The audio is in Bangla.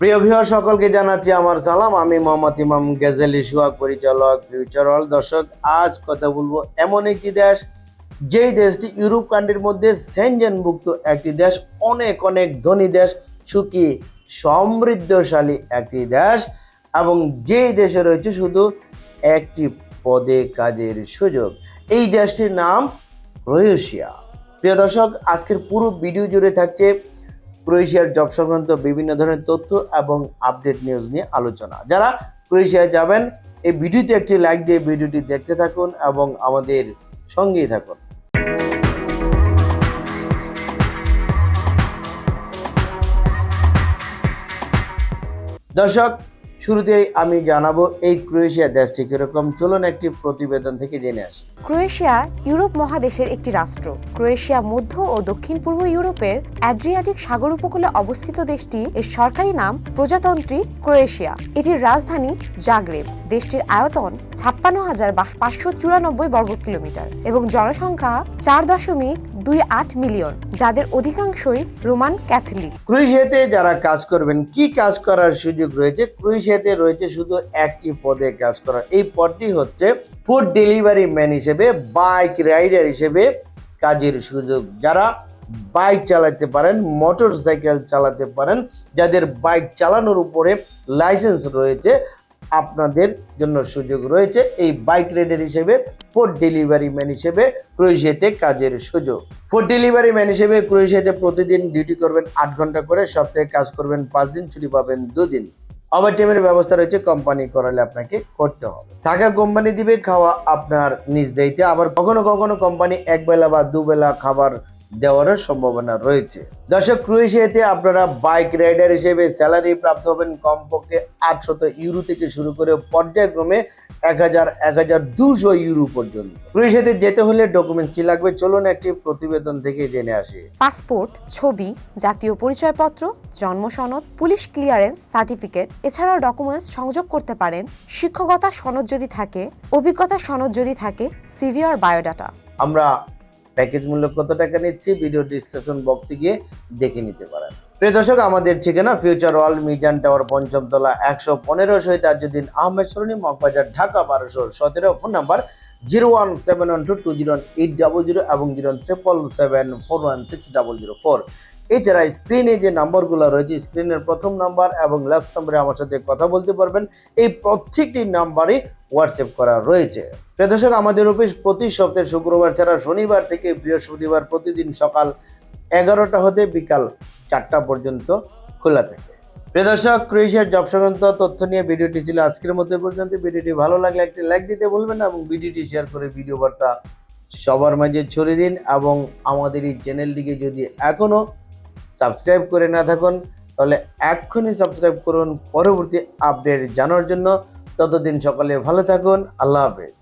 প্রিয় ভিউয়ার, সকলকে জানাচ্ছি আমার সালাম। আমি মোহাম্মদ ইমাম গেজেলি, সুহাগ পরিচালক ফিউচার ওয়ার্ল্ড দর্শক, আজ কথা বলব এমন একটি দেশ, যেই দেশটি ইউরোপ কান্ট্রির মধ্যে সেনজেনভুক্ত একটি দেশ, অনেক অনেক ধনী দেশ, সুখী, সমৃদ্ধশালী একটি দেশ, এবং যেই দেশে রয়েছে শুধু একটি পদে কাজের সুযোগ। এই দেশটির নাম ক্রোয়েশিয়া প্রিয় দর্শক, আজকের পুরো ভিডিও জুড়ে থাকছে ক্রোয়েশিয়ার জব সংক্রান্ত বিভিন্ন ধরনের তথ্য এবং আপডেট নিউজ নিয়ে আলোচনা। যারা ক্রোয়েশিয়ায় যাবেন, এই ভিডিওতে একটি লাইক দিয়ে ভিডিওটি দেখতে থাকুন এবং আমাদের সঙ্গেই থাকুন। দর্শক শুরুতেই আমি জানাব এই ক্রোয়েশিয়া দেশটি কীরকম। চলুন একটি প্রতিবেদন থেকে জেনে আসি। ক্রোয়েশিয়া ইউরোপ মহাদেশের একটি রাষ্ট্র। ক্রোয়েশিয়া মধ্য ও দক্ষিণ পূর্ব ইউরোপের অ্যাড্রিয়াটিক সাগর উপকূলে অবস্থিত দেশটি। এর সরকারি নাম প্রজাতন্ত্রী ক্রোয়েশিয়া। এটির রাজধানী জাগরেব। দেশটির আয়তন ছাপ্পান্ন হাজার পাঁচশো চুরানব্বই বর্গ কিলোমিটার এবং জনসংখ্যা চার দশমিক দুই আট মিলিয়ন, যাদের অধিকাংশই রোমান ক্যাথলিক। ক্রোয়েশিয়াতে যারা কাজ করবেন, কি কাজ করার সুযোগ রয়েছে? ক্রোয়েশিয়াতে রয়েছে শুধু একটি পদে কাজ করার এই পদটি হচ্ছে ফুড ডেলিভারি ম্যান হিসেবে, বাইক রাইডার হিসেবে কাজের সুযোগ। যারা বাইক চালাতে পারেন মোটর সাইকেল চালাতে পারেন, যাদের বাইক চালানোর উপরে লাইসেন্স রয়েছে আপনাদের জন্য সুযোগ রয়েছে এই বাইক রাইডার হিসেবে ফুড ডেলিভারি ম্যান হিসেবে ক্রোয়েশিয়াতে কাজের সুযোগ। ফুড ডেলিভারি ম্যান হিসেবে ক্রোয়েশিয়াতে প্রতিদিন ডিউটি করবেন আট ঘণ্টা করে, সপ্তাহে কাজ করবেন পাঁচ দিন, ছুটি পাবেন দুদিন। ওভার টাইমের ব্যবস্থা রয়েছে কোম্পানি করালে আপনাকে করতে হবে। থাকা কোম্পানি দিবে, খাওয়া আপনার নিজ দায়িত্বে। আবার কখনো কখনো কোম্পানি এক বেলা বা দুবেলা খাবার দেওয়ারও সম্ভাবনা রয়েছে। দর্শক ক্রোয়েশিয়াতে আপনারা বাইক রাইডার হিসেবে স্যালারি প্রাপ্ত হবেন কমপক্ষে আটশত ইউরো থেকে শুরু করে পর্যায়ক্রমে এক হাজার এক হাজার দুশো ইউরো পর্যন্ত। ক্রোয়েশিয়াতে যেতে হলে ডকুমেন্টস কি লাগবে? চলুন একটি প্রতিবেদন থেকে জেনে আসি। পাসপোর্ট ছবি জাতীয় পরিচয়পত্র জন্ম সনদ পুলিশ ক্লিয়ারেন্স সার্টিফিকেট এছাড়াও ডকুমেন্টস সংযোগ করতে পারেন। শিক্ষকতা সনদ যদি থাকে অভিজ্ঞতা সনদ যদি থাকে সিভি আর বায়োডাটা। আমরা প্যাকেজ মূল্য কত টাকা নিচ্ছি? ভিডিও ডিসক্রিপশন বক্সে গিয়ে দেখে নিতে পারেন। প্রিয় দর্শক, আমাদের ঠিকানা ফিউচার ওয়ার্ল্ড মিজান টাওয়ার পঞ্চমতলা একশো পনেরো শহীদ আজুদ্দিন আহমেদ সরণি, মগবাজার, ঢাকা বারোশো সতেরো। Phone number zero one seven one two two zero eight double zero এবং zero triple seven four one six double zero four. এছাড়া স্ক্রিনে যে নাম্বারগুলো রয়েছে, স্ক্রিনের প্রথম নাম্বার এবং লাস্ট নাম্বারে আমার সাথে কথা বলতে পারবেন। এই প্রত্যেকটি নাম্বারে হোয়াটসঅ্যাপ করা রয়েছে। প্রদর্শক আমাদের অফিস প্রতি সপ্তাহে শুক্রবার ছাড়া শনিবার থেকে বৃহস্পতিবার প্রতিদিন সকাল এগারোটা হতে বিকাল চারটা পর্যন্ত খোলা থাকে। প্রিয় দর্শক, ক্রোয়েশিয়ার জব সংক্রান্ত তথ্য নিয়ে ভিডিওটি ছিল আজকের মধ্যে পর্যন্ত। ভিডিওটি ভালো লাগলে একটি লাইক দিতে ভুলবেন এবং ভিডিওটি শেয়ার করে ভিডিও বার্তা সবার মাঝে ছড়িয়ে দিন এবং আমাদের এই চ্যানেলটিকে যদি এখনও সাবস্ক্রাইব করে না থাকুন, তাহলে এক্ষুনি সাবস্ক্রাইব করুন। পরবর্তী আপডেট জানার জন্য ততদিন সকলে ভালো থাকুন আল্লাহ হাফেজ।